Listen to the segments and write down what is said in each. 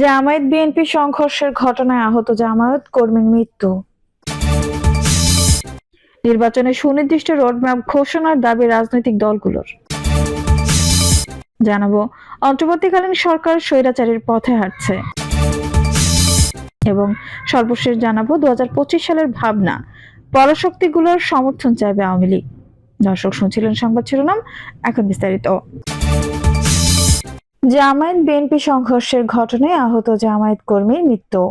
Jamaat BNP সংঘর্ষের ঘটনায় আহত জামায়াত কর্মীর মৃত্যু। নির্বাচনে সুনির্দিষ্ট রোডম্যাপ ঘোষণার দাবি রাজনৈতিক দলগুলোর। জানাব, অন্তর্বর্তীকালীন সরকার স্বৈরাচারীর পথে হাঁটছে। এবং সর্বশেষ জানাব দু হাজার পঁচিশ সালের ভাবনা, পরাশক্তিগুলোর সমর্থন চাইবে আওয়ামী লীগ। দর্শক শুনছিলেন সংবাদ শিরোনাম, এখন বিস্তারিত। জামায়াত বিএনপি সংঘর্ষের ঘটনায় আহত জামায়াত কর্মীর মৃত্যু।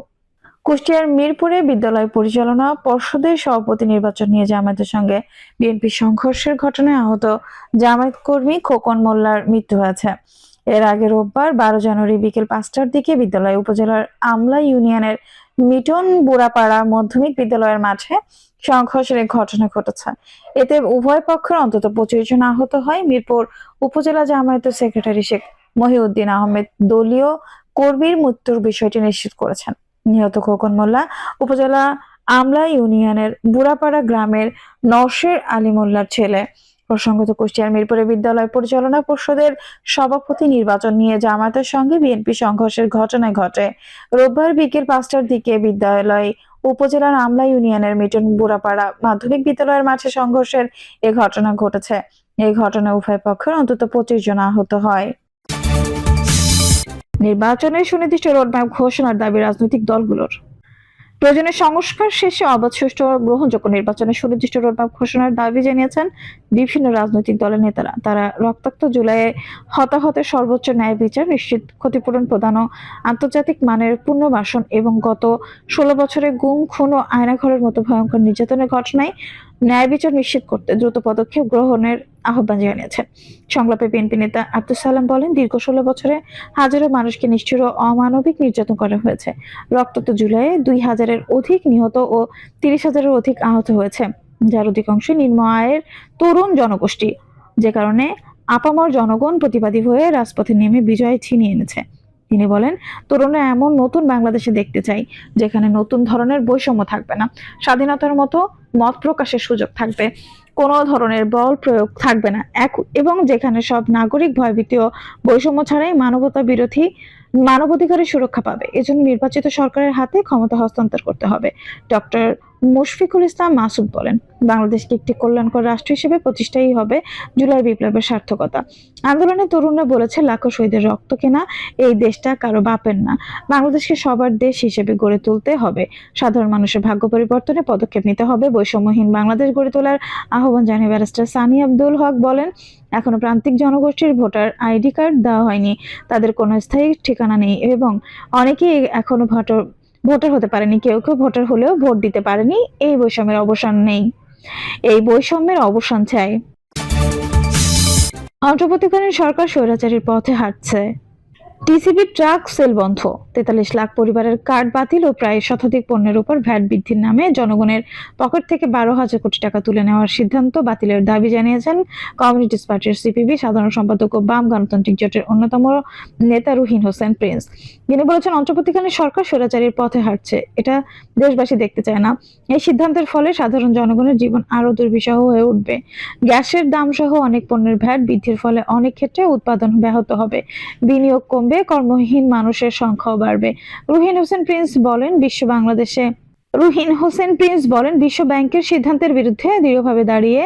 কুষ্টিয়ার মিরপুরে বিদ্যালয় পরিচালনা পর্ষদের সভাপতি নির্বাচন নিয়ে জামায়াতের সঙ্গে বিএনপি সংঘর্ষের ঘটনায় আহত জামায়াত কর্মী খোকন মোল্লার মৃত্যু হয়েছে। এর আগে রোববার বারো জানুয়ারি বিকেল পাঁচটার দিকে বিদ্যালয় উপজেলার আমলা ইউনিয়নের মিটন বুড়াপাড়া মাধ্যমিক বিদ্যালয়ের মাঠে সংঘর্ষের ঘটনা ঘটেছে। এতে উভয় পক্ষের অন্তত পঁচিশ জন আহত হয়। মিরপুর উপজেলা জামায়াতের সেক্রেটারি শেখ মহিউদ্দিন আহমেদ দলীয় কর্মীর মৃত্যুর বিষয়টি নিশ্চিত করেছেন। নিহত খোকন মোল্লা উপজেলা আমলা ইউনিয়নের বুড়াপাড়া গ্রামের নরসের আলী মোল্লার ছেলে। প্রসঙ্গত কুষ্টিয়ার মিরপুরে বিদ্যালয় পরিচালনা পর্ষদের সভাপতি নির্বাচন নিয়ে জামায়াতের সঙ্গে বিএনপি সংঘর্ষের ঘটনা ঘটে। রোববার বিকেল পাঁচটার দিকে বিদ্যালয় উপজেলার আমলা ইউনিয়নের মিটন বুড়াপাড়া মাধ্যমিক বিদ্যালয়ের মাঠে সংঘর্ষের এ ঘটনা ঘটেছে। এই ঘটনায় উভয় পক্ষের অন্তত পঁচিশ জন আহত হয়। নির্বাচনের সুনির্দিষ্ট রোডম্যাপ ঘোষণার দাবি রাজনৈতিক দলগুলোর। প্রয়োজনে সংস্কার শেষে অবাধ সুষ্ঠু গ্রহণযোগ্য নির্বাচনের সুনির্দিষ্ট রোডম্যাপ ঘোষণার দাবি জানিয়েছেন বিভিন্ন রাজনৈতিক দলের নেতারা। তারা রক্তাক্ত জুলাইয়ে হতাহতের সর্বোচ্চ ন্যায় বিচার, নিশ্চিত ক্ষতিপূরণ প্রদান ও আন্তর্জাতিক মানের পুনর্বাসন এবং গত ষোলো বছরে গুম, খুন ও আয়নাঘরের মতো ভয়ঙ্কর নির্যাতনের ঘটনায় ন্যায় বিচার নিশ্চিত করতে দ্রুত পদক্ষেপ গ্রহণের আহ্বান জানিয়েছেন সংলাপে বিএনপি নেতা আব্দুল সালাম বলেন, দীর্ঘ ষোলো বছরে হাজারো মানুষকে নিষ্ঠুর ও অমানবিক নির্যাতন করা হয়েছে। রক্তাক্ত জুলাইয়ে দুই হাজারের অধিক নিহত ও তিরিশ হাজারের অধিক আহত হয়েছে, যার অধিকাংশ নিম্ন আয়ের তরুণ জনগোষ্ঠী। যে কারণে আপামর জনগণ প্রতিবাদী হয়ে রাজপথে নেমে বিজয় ছিনিয়ে এনেছে। তিনি বলেন তরুণরা এমন নতুন বাংলাদেশে দেখতে চাই, যেখানে নতুন ধরনের বৈষম্য থাকবে না। স্বাধীনতার মতো মত প্রকাশের সুযোগ থাকবে। কোনো ধরনের বল প্রয়োগ থাকবে না। এক, এবং যেখানে সব নাগরিক ভয়ভীতি ও বৈষম্য ছাড়াই মানবতা বিরোধী, মানবাধিকারের সুরক্ষা পাবে। এজন্য নির্বাচিত সরকারের হাতে ক্ষমতা হস্তান্তর করতে হবে। ডক্টর মুশফিকুল ইসলাম মাসুদ বলেন, বাংলাদেশকে একটি কল্যাণকর রাষ্ট্র হিসেবে প্রতিষ্ঠাই হবে জুলাই বিপ্লবের সার্থকতা। আন্দোলনে তরুণরা বলেছে, লাখো শহীদের রক্ত কেনা, এই দেশটা কারও বাপের না। বাংলাদেশকে সবার দেশ হিসেবে গড়ে তুলতে হবে। সাধারণ মানুষের ভাগ্য পরিবর্তনে পদক্ষেপ নিতে হবে। বৈষম্যহীন বাংলাদেশ গড়ে তোলার আহ্বান জানিয়ে ব্যারিস্টার সানি আব্দুল হক বলেন, এখনও প্রান্তিক জনগোষ্ঠীর ভোটার আইডি কার্ড দেওয়া হয়নি। তাদের কোনো স্থায়ী ঠিকানা নেই এবং অনেকেই এখনও ভোটার ভোটার হতে পারেনি, কেউ কেউ ভোটার হলেও ভোট দিতে পারেনি, এই বৈষম্যের অবসান নেই। এই বৈষম্যের অবসান চাই। অন্তর্বর্তীকালীন সরকার স্বৈরাচারীর পথে হাঁটছে। টিসিবি ট্রাক সেল বন্ধ। তেতাল্লিশ লাখ পরিবারের কার্ড বাতিল ও প্রায় শতাধিক পণ্যের উপর ভ্যাট বৃদ্ধির নামে জনগণের পকেট থেকে বারো হাজার কোটি টাকা তুলে নেওয়ার সিদ্ধান্ত বাতিলের দাবি জানিয়েছেন কমিউনিস্ট পার্টির সিপিবি সাধারণ সম্পাদক ও বাম গণতান্ত্রিক জোটের অন্যতম নেতা রুহিন হোসেন প্রিন্স। তিনি বলেছেন, অন্তর্বর্তীকালীন সরকার স্বৈরাচারীর পথে হাঁটছে। এটা দেশবাসী দেখতে চায় না। এই সিদ্ধান্তের ফলে সাধারণ জনগণের জীবন আরও দুর্বিষহ হয়ে উঠবে। গ্যাসের দাম সহ অনেক পণ্যের ভ্যাট বৃদ্ধির ফলে অনেক ক্ষেত্রে উৎপাদন ব্যাহত হবে। বিনিয়োগ কমবে কর্মহীন মানুষের সংখ্যাও বাড়বে। রুহিন হোসেন প্রিন্স বলেন বিশ্ব বাংলাদেশে রুহিন হোসেন প্রিন্স বলেন, বিশ্ব ব্যাংকের সিদ্ধান্তের বিরুদ্ধে দৃঢ়ভাবে দাঁড়িয়ে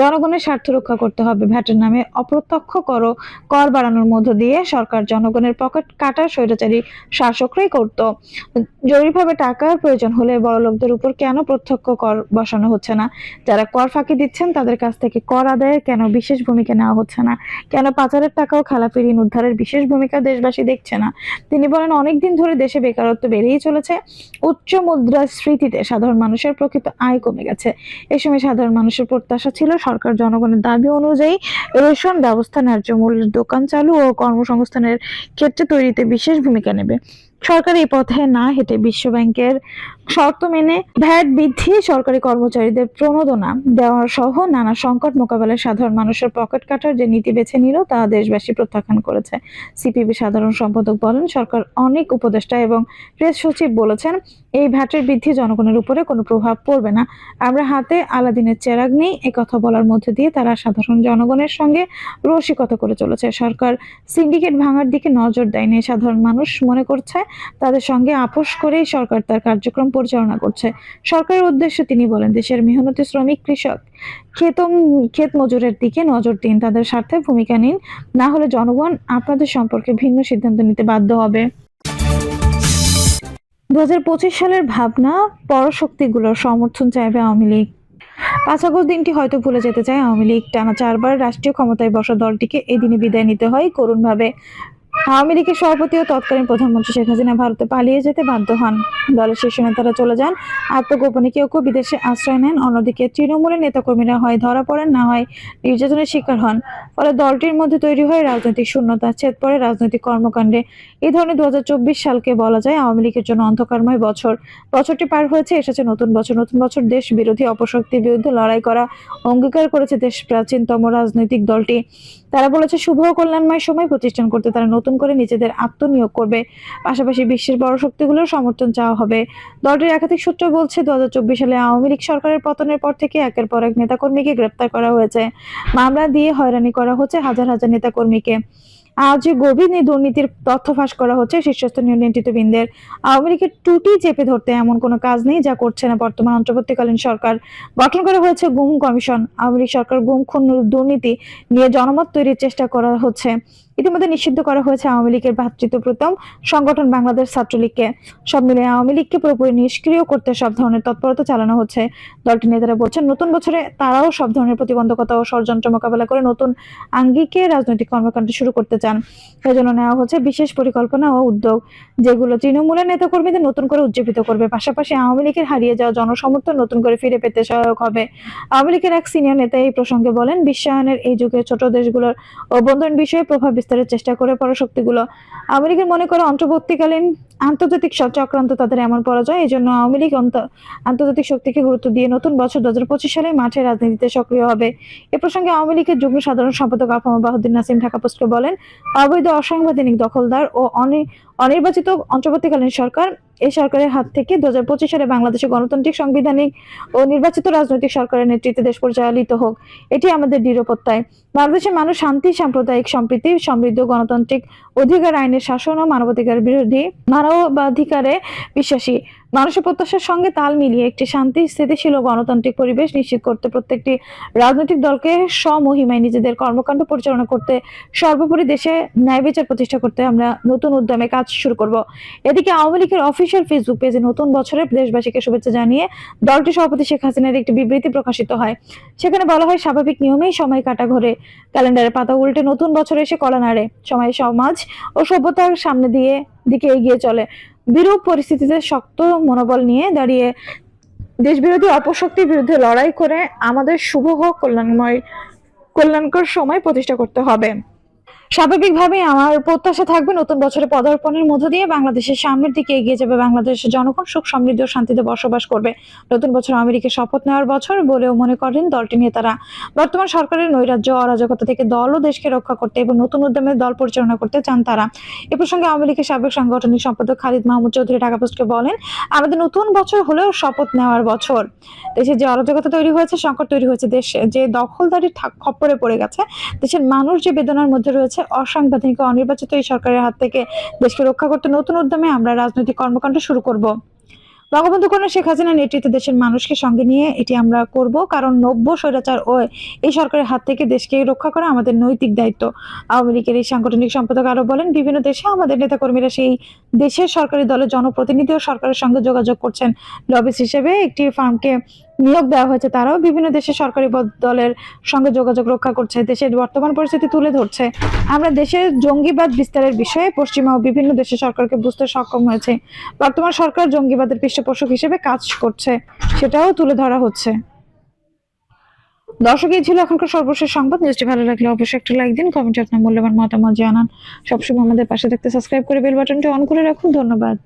জনগণের স্বার্থ রক্ষা করতে হবে। ভ্যাটের নামে অপ্রত্যক্ষ কর কর বাড়ানোর মধ্য দিয়ে সরকার জনগণের পকেট কাটার স্বৈরাচারী শাসকরাই করত। জরুরিভাবে টাকার প্রয়োজন হলে বড় লোকদের উপর কেন প্রত্যক্ষ কর বসানো হচ্ছে না? যারা কর ফাঁকি দিচ্ছেন, তাদের কাছ থেকে কর আদায়ের কেন বিশেষ ভূমিকা নেওয়া হচ্ছে না? কেন পাচারের টাকা ও খেলাপি ঋণ উদ্ধারের বিশেষ ভূমিকা দেশবাসী দেখছে না? তিনি বলেন, অনেকদিন ধরে দেশে বেকারত্ব বেড়েই চলেছে। উচ্চ মুদ্রাস্ফীতিতে সাধারণ মানুষের প্রকৃত আয় কমে গেছে। এ সময় সাধারণ মানুষের প্রত্যাশা ছিল সরকার জনগণের দাবি অনুযায়ী রেশন ব্যবস্থা, ন্যায্য মূল্যের দোকান চালু ও কর্মসংস্থানের ক্ষেত্রে তৈরিতে বিশেষ ভূমিকা নেবে। সরকার এই পথে না হেঁটে বিশ্ব ব্যাংকের শর্ত মেনে ভ্যাট বৃদ্ধি সরকারি কর্মচারীদের প্রণোদনা দেওয়ার সহ নানা সংকট মোকাবেলায় সাধারণ মানুষের পকেট কাটার যে নীতি বেছে নিল, তা দেশবাসী প্রত্যাখ্যান করেছে। সিপিবি সাধারণ সম্পাদক বলেন, সরকার অনেক উপদেষ্টা এবং প্রেস সচিব বলেছেন, এই ভ্যাটের বৃদ্ধি জনগণের উপরে কোনো প্রভাব পড়বে না। আমরা হাতে আলাদিনের চেরাগ নেই, এ কথা বলার মধ্যে দিয়ে তারা সাধারণ জনগণের সঙ্গে রসিকতা করে চলেছে। সরকার সিন্ডিকেট ভাঙার দিকে নজর দেয়নি, সাধারণ মানুষ মনে করছে তাদের সঙ্গে আপোষ করেই সরকার তার কার্যক্রম পরিচালনা করছে। সরকারের উদ্দেশ্যে তিনি বলেন, দেশের মেহনতি শ্রমিক, কৃষক ক্ষেতম ক্ষেত মজুরের দিকে নজর দিন। তাদের স্বার্থে ভূমিকা নিন। না হলে জনগণ আপনাদের সম্পর্কে ভিন্ন সিদ্ধান্ত নিতে বাধ্য হবে। দু হাজার পঁচিশ সালের ভাবনা, পরশক্তিগুলোর সমর্থন চাইবে আওয়ামী লীগ। পাঁচ আগস্ট দিনটি হয়তো ভুলে যেতে চায় আওয়ামী লীগ। টানা চারবার রাষ্ট্রীয় ক্ষমতায় বসা দলটিকে এদিনে বিদায় নিতে হয় করুণভাবে। আওয়ামী লীগের সভাপতি ও তৎকালীন প্রধানমন্ত্রী শেখ হাসিনা ভারতে পালিয়ে যেতে বাধ্য হন। দলের শীর্ষ নেতারা চলে যান, আত্মগোপনে কেউ কেউ বিদেশে আশ্রয় নেন, অন্যদিকে তৃণমূলের নেতাকর্মীরা হয় ধরা পড়েন, না হয় নির্যাতনের শিকার হন। ফলে দলটির মধ্যে তৈরি হয় রাজনৈতিক শূন্যতা, ছেদ পড়ে রাজনৈতিক কর্মকাণ্ডে। এই ধরনের দু হাজার চব্বিশ সালকে বলা যায় আওয়ামী লীগের জন্য অন্ধকারময় বছর। বছরটি পার হয়েছে, এসেছে নতুন বছর। নতুন বছর দেশ বিরোধী অপশক্তির বিরুদ্ধে লড়াই করা অঙ্গীকার করেছে দেশ প্রাচীনতম রাজনৈতিক দলটি। তারা বলেছে, শুভ কল্যাণময় সময় প্রতিষ্ঠান করতে তারা নতুন করে নিজেদের আত্মনিয়োগ করবে। পাশাপাশি বিশ্বের বড় শক্তিগুলোর সমর্থন চাওয়া হবে। দলটির একাধিক সূত্র বলছে দু সালে আওয়ামী লীগ সরকারের পতনের পর থেকে একের পর এক নেতাকর্মীকে গ্রেপ্তার করা হয়েছে। মামলা দিয়ে হয়রানি করা হচ্ছে হাজার হাজার নেতাকর্মীকে। আজ গভীর দুর্নীতির তথ্য ফাঁস করা হচ্ছে শীর্ষস্থানীয় নেতৃত্ববৃন্দের। আওয়ামী লীগের টুটি চেপে ধরতে এমন কোনো কাজ নেই যা করছে না বর্তমান অন্তর্বর্তীকালীন সরকার। গঠন করা হয়েছে গুম কমিশন। আওয়ামী লীগ সরকার গুম, খুন, দুর্নীতি নিয়ে জনমত তৈরির চেষ্টা করা হচ্ছে। ইতিমধ্যে নিষিদ্ধ করা হয়েছে আওয়ামী লীগের ভ্রাতৃত্বপ্রতম সংগঠন বাংলাদেশ ছাত্রলীগকে। সব মিলিয়ে আওয়ামী লীগকে পুরোপুরি নিষ্ক্রিয় করতে সব ধরনের তৎপরতা চালানো হচ্ছে। দলটির নেতারা বলছেন, নতুন বছরে তারাও সব ধরনের প্রতিবন্ধকতা ও ষড়যন্ত্র মোকাবেলা করে নতুন আঙ্গিকে রাজনৈতিক কর্মকাণ্ড শুরু করতে চান। সেজন্য নেওয়া হচ্ছে বিশেষ পরিকল্পনা ও উদ্যোগ, যেগুলো তৃণমূলের নেতাকর্মীদের নতুন করে উজ্জীবিত করবে। পাশাপাশি আওয়ামী লীগের হারিয়ে যাওয়া জনসমর্থন নতুন করে ফিরে পেতে সহায়ক হবে। আওয়ামী লীগের এক সিনিয়র নেতা এই প্রসঙ্গে বলেন, বিশ্বায়নের এই যুগে ছোট দেশগুলোর অভ্যন্তরীণ বিষয়ে প্রভাব বিস্তারের চেষ্টা করে পরাশক্তিগুলো আওয়ামী লীগের মনে করে অন্তর্বর্তীকালীন আন্তর্জাতিক চক্রান্ত তাদের এমন পরাজয়। এই জন্য আওয়ামী লীগ আন্তর্জাতিক শক্তিকে গুরুত্ব দিয়ে নতুন বছর দু হাজার পঁচিশ সালে মাঠে রাজনীতিতে সক্রিয় হবে। এ প্রসঙ্গে আওয়ামী লীগের যুগ্ম সাধারণ সম্পাদক আফামা বাহুদ্দিন নাসিম ঢাকা পোস্টকে বলেন, অবৈধ অসাংবিধানিক দখলদার ও অনি- অনির্বাচিত অন্তর্বর্তীকালীন সরকার এই সরকারের হাত থেকে দু হাজার পঁচিশ সালে বাংলাদেশের গণতান্ত্রিক, সাংবিধানিক ও নির্বাচিত রাজনৈতিক সরকারের নেতৃত্বে দেশ পরিচালিত হোক। এটি আমাদের দৃঢ় বাংলাদেশের মানুষ শান্তি, সাম্প্রদায়িক সম্প্রীতি, সমৃদ্ধ গণতান্ত্রিক অধিকার, আইনের শাসন ও মানবাধিকার বিরোধী মানবাধিকারে বিশ্বাসী। মানুষের প্রত্যাশার সঙ্গে তাল মিলিয়ে একটি শান্তি, স্থিতিশীল গণতান্ত্রিক পরিবেশ নিশ্চিত করতে প্রত্যেকটি রাজনৈতিক দলকে স্বমহিমায় নিজেদের কর্মকাণ্ড পরিচালনা করতে, সর্বোপরি দেশে ন্যায় বিচার প্রতিষ্ঠা করতে আমরা নতুন উদ্যমে কাজ শুরু করব। এদিকে আওয়ামী লীগের অফিসিয়াল ফেসবুক পেজে নতুন বছরের দেশবাসীকে শুভেচ্ছা জানিয়ে দলটির সভাপতি শেখ হাসিনার একটি বিবৃতি প্রকাশিত হয়। সেখানে বলা হয়, স্বাভাবিক নিয়মেই সময় কাটা ঘরে। ক্যালেন্ডারের পাতা উল্টে নতুন বছরে এসে কলা নাড়ে। সময় সমাজ ও সভ্যতার সামনে দিয়ে দিকে এগিয়ে চলে। বিরূপ পরিস্থিতিতে শক্ত মনোবল নিয়ে দাঁড়িয়ে দেশবিরোধী অপশক্তির বিরুদ্ধে লড়াই করে আমাদের শুভ হোক কল্যাণময়, কল্যাণকর সময় প্রতিষ্ঠা করতে হবে। স্বাভাবিকভাবে আমার প্রত্যাশা থাকবে নতুন বছরে পদার্পণের মধ্য দিয়ে বাংলাদেশের সামনের দিকে এগিয়ে যাবে বাংলাদেশের জনগণ। সুখ সমৃদ্ধ শান্তিতে বসবাস করবে। নতুন বছর আমেরিকা শপথ নেওয়ার বছর বলেও মনে করেন দলটির নেতারা। বর্তমান সরকারের নৈরাজ্য, অরাজকতা থেকে দল ও দেশকে রক্ষা করতে এবং নতুন উদ্যমে দল পরিচালনা করতে চান তারা। এ প্রসঙ্গে লীগের সাবেক সাংগঠনিক সম্পাদক খালিদ মাহমুদ চৌধুরী ঢাকা পোস্টকে বলেন, আমাদের নতুন বছর হলেও শপথ নেওয়ার বছর। দেশে যে অরাজকতা তৈরি হয়েছে, সংকট তৈরি হয়েছে দেশে। যে দখলদারি খপ্পরে পড়ে গেছে, দেশের মানুষ যে বেদনার মধ্যে রয়েছে অসাংবিধানিক ও অনির্বাচিত এই সরকারের হাত থেকে দেশকে রক্ষা করতে নতুন উদ্যমে আমরা রাজনৈতিক কর্মকাণ্ড শুরু করব। বঙ্গবন্ধু কন্যা শেখ হাসিনার নেতৃত্বে দেশের মানুষকে সঙ্গে নিয়ে এটি আমরা করব, কারণ নব্য স্বৈরাচার ও এই সরকারের হাত থেকে দেশকে রক্ষা করা আমাদের নৈতিক দায়িত্ব। আওয়ামী লীগের এই সাংগঠনিক সম্পাদক আরও বলেন, বিভিন্ন দেশে আমাদের নেতাকর্মীরা সেই দেশের সরকারি দলের জনপ্রতিনিধি ও সরকারের সঙ্গে যোগাযোগ করছেন। লবিস হিসেবে একটি ফার্মকে নিয়োগ দেওয়া হয়েছে। তারাও বিভিন্ন দেশের সরকারি দলের সঙ্গে যোগাযোগ রক্ষা করছে। দেশের বর্তমান পরিস্থিতি তুলে ধরছে। আমরা দেশের জঙ্গিবাদ বিস্তারের বিষয়ে পশ্চিমা ও বিভিন্ন দেশের সরকারকে বুঝতে সক্ষম হয়েছে। বর্তমান সরকার জঙ্গিবাদের পৃষ্ঠপোষক হিসেবে কাজ করছে। সেটাও তুলে ধরা হচ্ছে। দর্শক, এই ছিল এখনকার সর্বশেষ সংবাদ। নিউজটি ভালো লাগলে অবশ্যই একটা লাইক দিন, কমেন্টে আপনার মূল্যবান মতামত জানান। সবসময় আমাদের পাশে থাকতে সাবস্ক্রাইব করে বেল বাটনটি অন করে রাখুন। ধন্যবাদ।